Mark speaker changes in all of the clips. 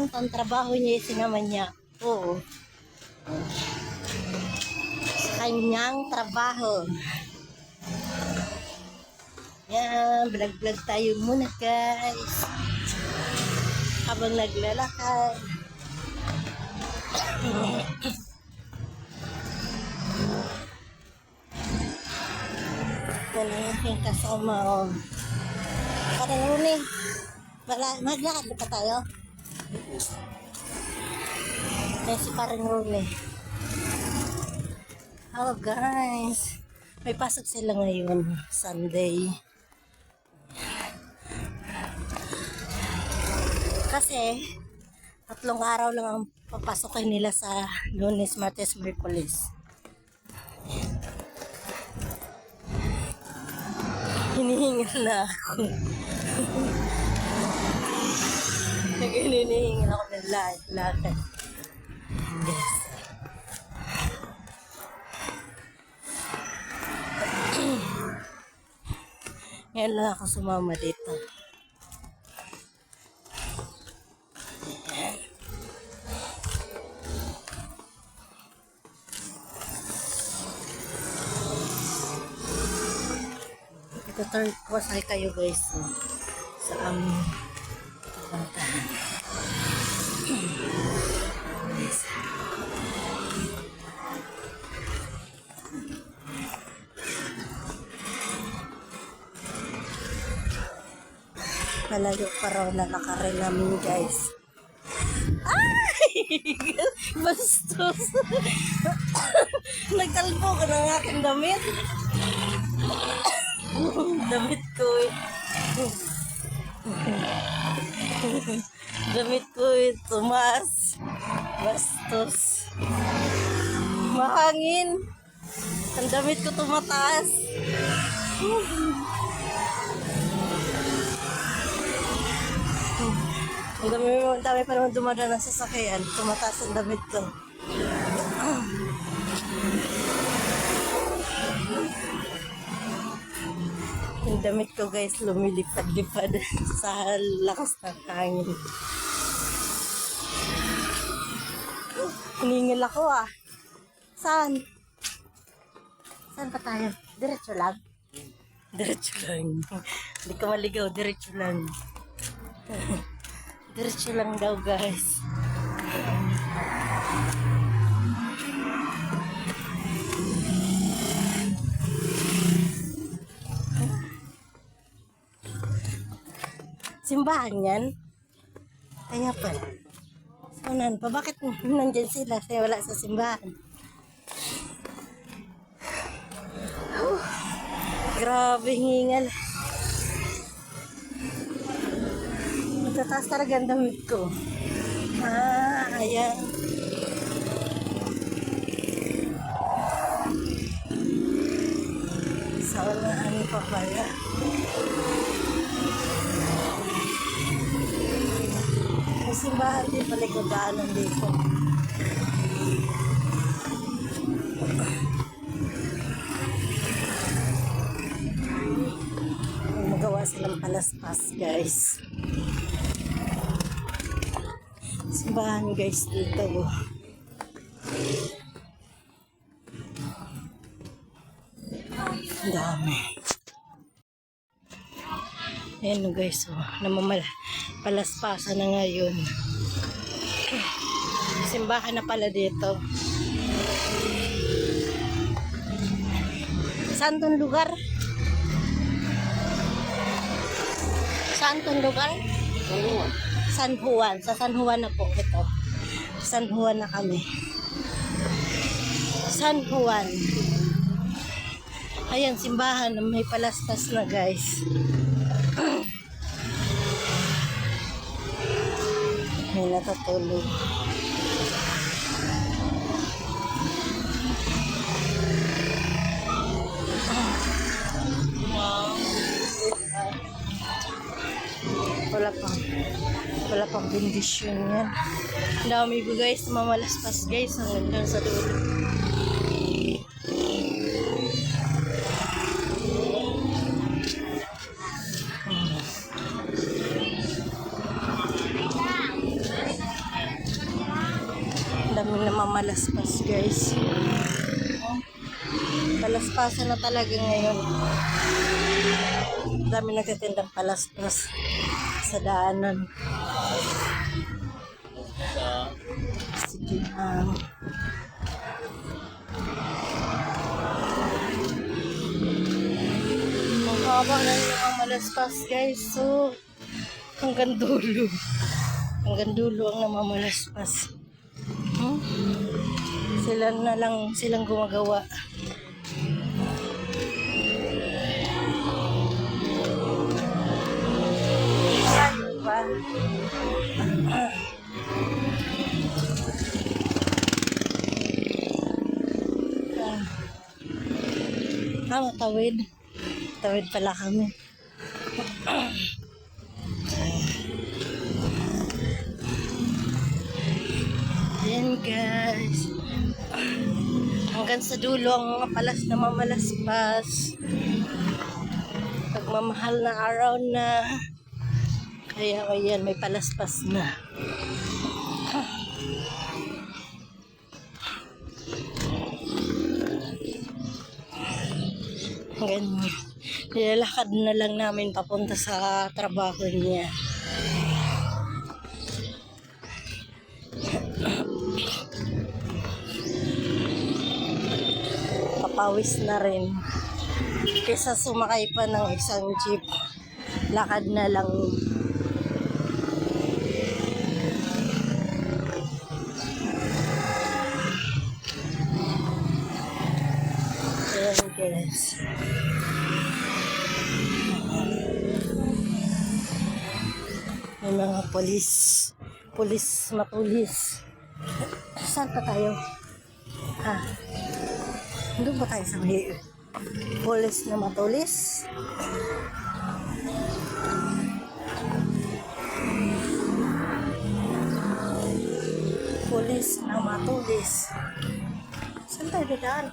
Speaker 1: Naglalakad kami. Papuntang trabaho niya yung sinama niya. Oo. Sa kanyang trabaho. Yan, vlog-vlog tayo muna guys. Habang naglalakad. Yan ang aking kasama. Oh. Parang Rune, wala, maglakad na pa tayo. Yan si parang Rune. Hello guys. May pasok sila ngayon, Sunday. Kasi, tatlong araw lang ang papasokin nila sa Lunes, Martes, Merkulis. Hinihingal na ako. Nag-hinihingal ako ng lahat. lahat. Yes. Ngayon lang ako sumama dito. Ito turn wasay kayo guys so, sa aming pupuntahan. Yes. Malayo pa raw na nakarel namin guys. Ay! Bastos! Nagkalbo ko ng aking damit. damit ko eh. damit ko eh. Tumaas. Bastos. Mahangin. Ang damit ko tumataas. Ang dami, ang dami pa naman dumadaan ng sasakyan. Tumataas ang damit ko. Yung damit ko guys lumilipad-lipad sa lakas ng hangin. Hiningil ako ah. Saan? Saan pa tayo? Diretso lang? Diretso lang. Hindi ka maligaw, diretso lang. diretso lang daw guys. Simbahan yan? Kaya pa. So, nan pa, bakit nandyan sila? Kaya wala sa simbahan. Whew. Grabe hingal. Matataas talaga ang damit ko. Ah, ayan. Sa wala ano pa pala. Simbahan din pala ko daanan dito. Magawa silang palaspas, guys. Simbahan, guys, dito. oh. Ayan o guys, oh, namamal palaspasan na ngayon. Simbahan na pala dito. Saan tong lugar? Saan tong lugar? San Juan. Sa San Juan na po ito. San Juan na kami. San Juan. Ayan, simbahan na may palaspas na guys. May natutulog. Wala pang wala pang bendisyon yan. Dami ko guys, mamalaspas guys hanggang sa dulo. Talaga ngayon. Dami nagtitindang palaspas sa daanan. Sige lang. Ang haba na yung mga malaspas guys. So, hanggang dulo. Hanggang dulo ang namamalaspas. Hmm? Sila na lang silang gumagawa. Ba? Ah, tawid. Tawid pala kami. Yan guys. Hanggang sa dulo ang mga palas na mamalaspas. Pagmamahal na araw na. Kaya ayan, may palaspas na. Ganyan. Nilalakad na lang namin papunta sa trabaho niya. Papawis na rin. Kesa sumakay pa ng isang jeep. Lakad na lang. Guys. May mga polis. Polis matulis. Saan pa tayo? Ha? Doon ba tayo sa may polis na matulis? Polis na matulis. Saan tayo dadaan?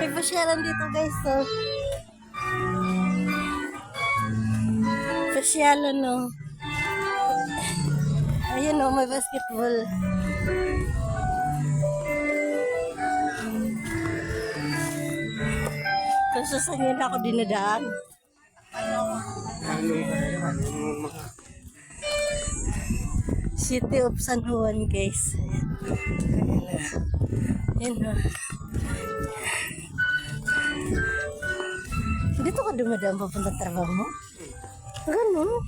Speaker 1: May pasyalan dito guys. So. Pasyalan no. Ayan o, may basketball. Kung saan yun ako dinadaan. City of San Juan, guys. Ayan na. Dito ka dumadaan papunta trabaho mo? Ganun.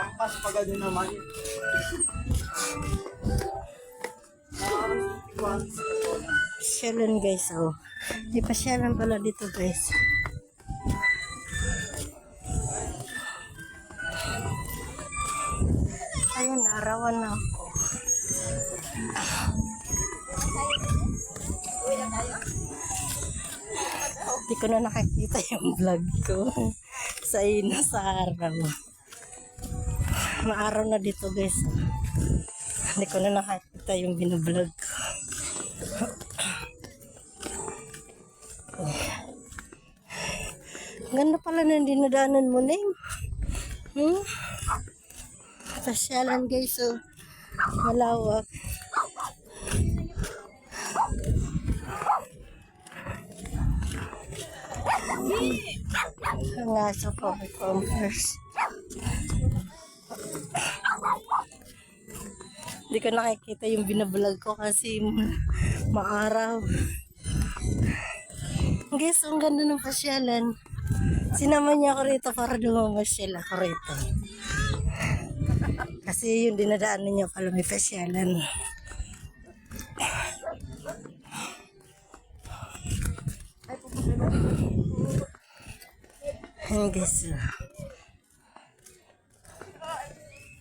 Speaker 2: Ampas pag ano naman.
Speaker 1: Pasyalan guys, oh. May pasyalan pala dito guys. Ayun, arawan na ako. Ko na nakakita yung vlog ko. sa ina sa araw. Maaraw na dito guys. Hindi ko na nakakita yung binablog ko. Ganda pala ng dinadaanan mo, Ning. Hmm? Pasyalan guys, so malawak. Ang aso ko, converse. Hindi ko nakikita yung binablog ko kasi maaraw. Guys, ang ganda ng pasyalan. Sinama niya ako rito para dumamasyal ako rito. Kasi yung dinadaan ninyo pala may pasyalan. Ayan guys.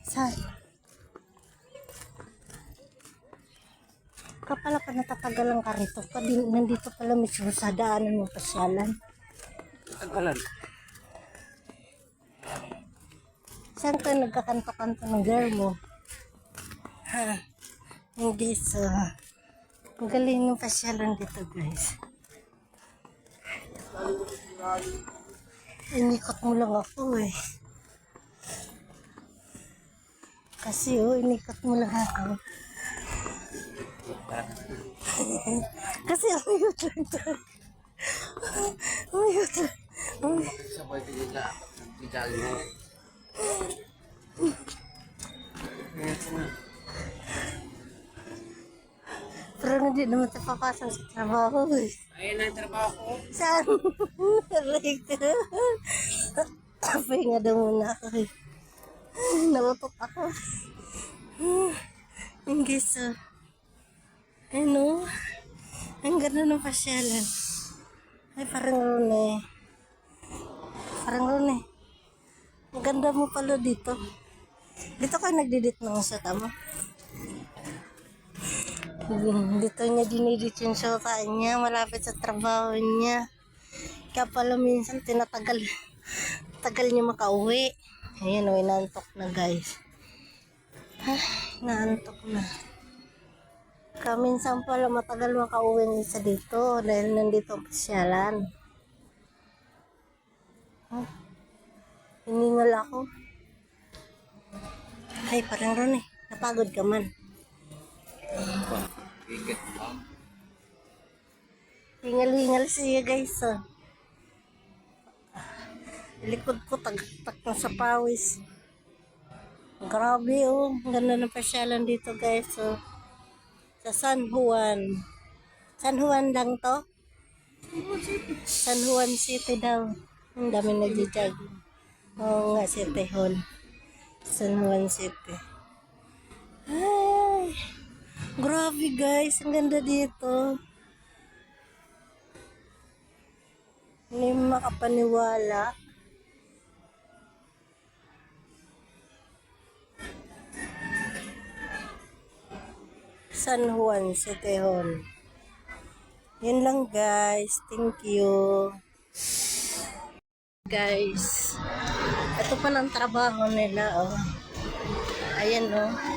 Speaker 1: Saan? Kapala pa natatagalan ka rito. Pa, din, nandito pala mismo sa daanan ng pasyalan.
Speaker 2: Tagalan.
Speaker 1: Saan ka nagkakanto-kanto ng girl mo? Ha? Hindi sa... Ang galing ng pasyalan dito guys. Inikot mo lang ako eh. Kasi oh, inikot mo lang ako. Kasi ang YouTube to. Ang YouTube. Ang-
Speaker 2: Sabay tinila. Tinala mo.
Speaker 1: Pero hindi naman tayo papasok sa trabaho eh.
Speaker 2: Ayun na yung trabaho ko.
Speaker 1: Saan? Ka. Pahinga daw muna ako eh. Ako. Ang gisa. Ano? Ang ganda ng pasyalan. Ay, parang rune. Parang rune. Ang ganda mo pala dito. Dito ka nagdidit ng sa tama. Dito niya dinidit yung shota niya, malapit sa trabaho niya. Kaya pala minsan tinatagal, tagal niya makauwi. Ayan o, inantok na guys. Ay, naantok na. Kaya minsan pala matagal makauwi isa dito dahil nandito ang pasyalan. Huh? Hiningal ako. Ay, parang ron eh. Napagod ka man. Hingal-hingal siya guys. Oh. Likod ko tagtak na sa pawis. Grabe oh. Ganda ng pasyalan dito guys. Oh. Sa San Juan. San Juan lang to? San Juan City daw. Ang dami nagjijag. Oo nga, City Hall. San Juan City. Ay, grabe guys. Ang ganda dito. Hindi makapaniwala. San Juan City Hall. Yan lang guys. Thank you. Guys. Ito pa ng trabaho nila. Oh. Ayan oh.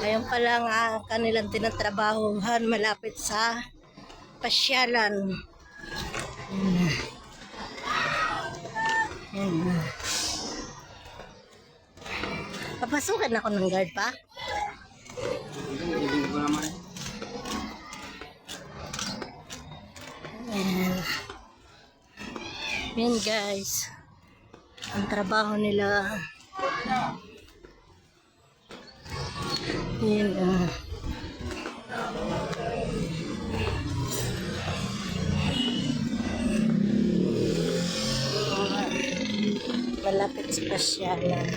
Speaker 1: Ayan pala nga ang kanilang tinatrabahuhan malapit sa pasyalan. Ayan. Ayan. Papasukan ako ng guard pa? Ayan. Yan guys. Ang trabaho nila. Yan ah. Malapit sa pasyalan.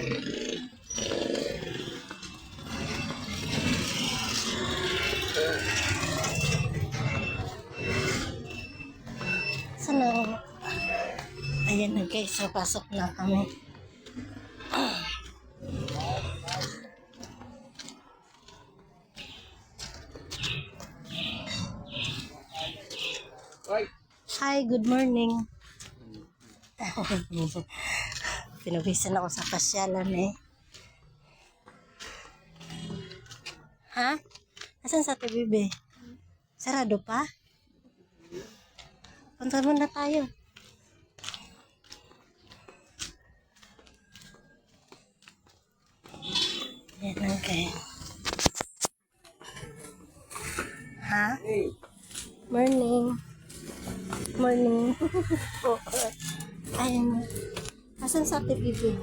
Speaker 1: Sana Ayan na guys, so pasok na kami. Hi, good morning. Pinawisan ako sa pasyalan eh. Ha? Asan sa TVB? Sarado pa? Punta muna tayo. Yan lang kayo. Ha? Morning. Morning. oh, ayun na. Asan sa TVB?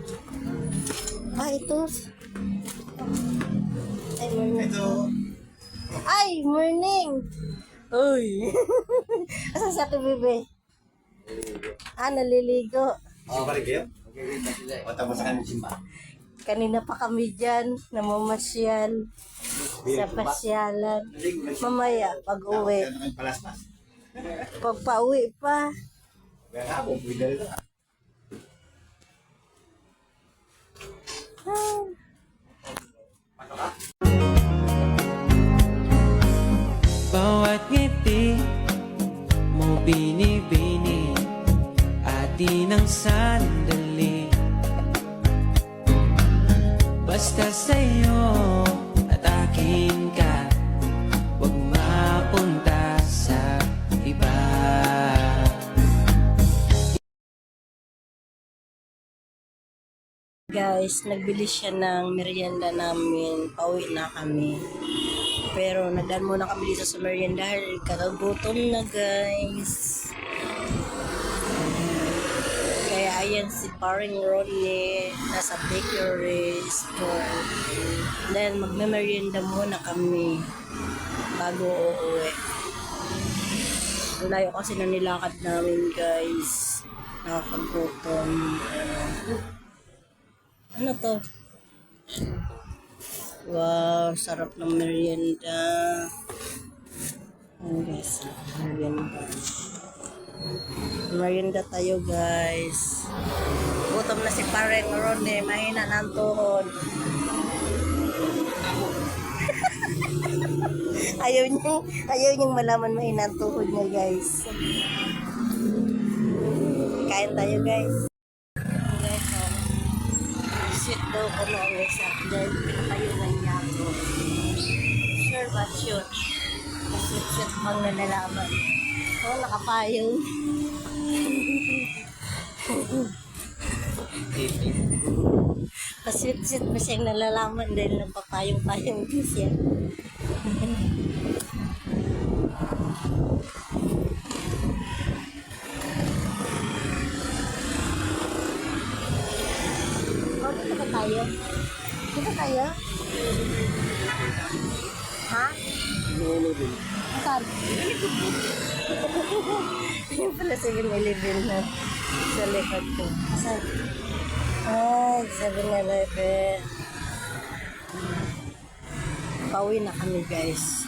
Speaker 1: Ah, ito. Ay, morning.
Speaker 2: Ito.
Speaker 1: Ay, morning. Uy. Asan sa TVB? Ah, naliligo.
Speaker 3: Oh, balik kayo? O tapos sa kami simba.
Speaker 1: Kanina pa kami dyan, namamasyal sa pasyalan. Mamaya, pag uwi. Pag pauwi pa. Ah.
Speaker 3: Bawat ngiti mo binibini Atin ang sandali Basta sa'yo
Speaker 1: Guys, nagbili siya ng merienda namin. Pauwi na kami. Pero nagdaan muna kami dito sa merienda dahil kakagutom na guys. Kaya ayan si paring Ronnie nasa bakery store. Then magme-merienda muna kami bago uuwi. Layo kasi na nilakad namin guys. Nakakagutom. Ano to? Wow, sarap ng merienda. Ayan guys, merienda. Merienda tayo guys. Gutom na si Pareng Ronde, mahina ng tuhod. ayaw niyang, ayaw niyang malaman mahina ang tuhod niya guys. Kain tayo. Guys, oh. Daw ko ang isa dahil pinapayungan niya ako. Sure ba sure? Sit-sit pang nanalaman. Oo, oh, nakapayong. Pasit-sit pa siyang nalalaman dahil nagpapayong-payong din siya. Oh, dito tayo? Dito tayo? Ha? Saan? Yung pala 7-Eleven na sa likod ko. Saan? Ay, 7-Eleven. Pauwi na kami guys.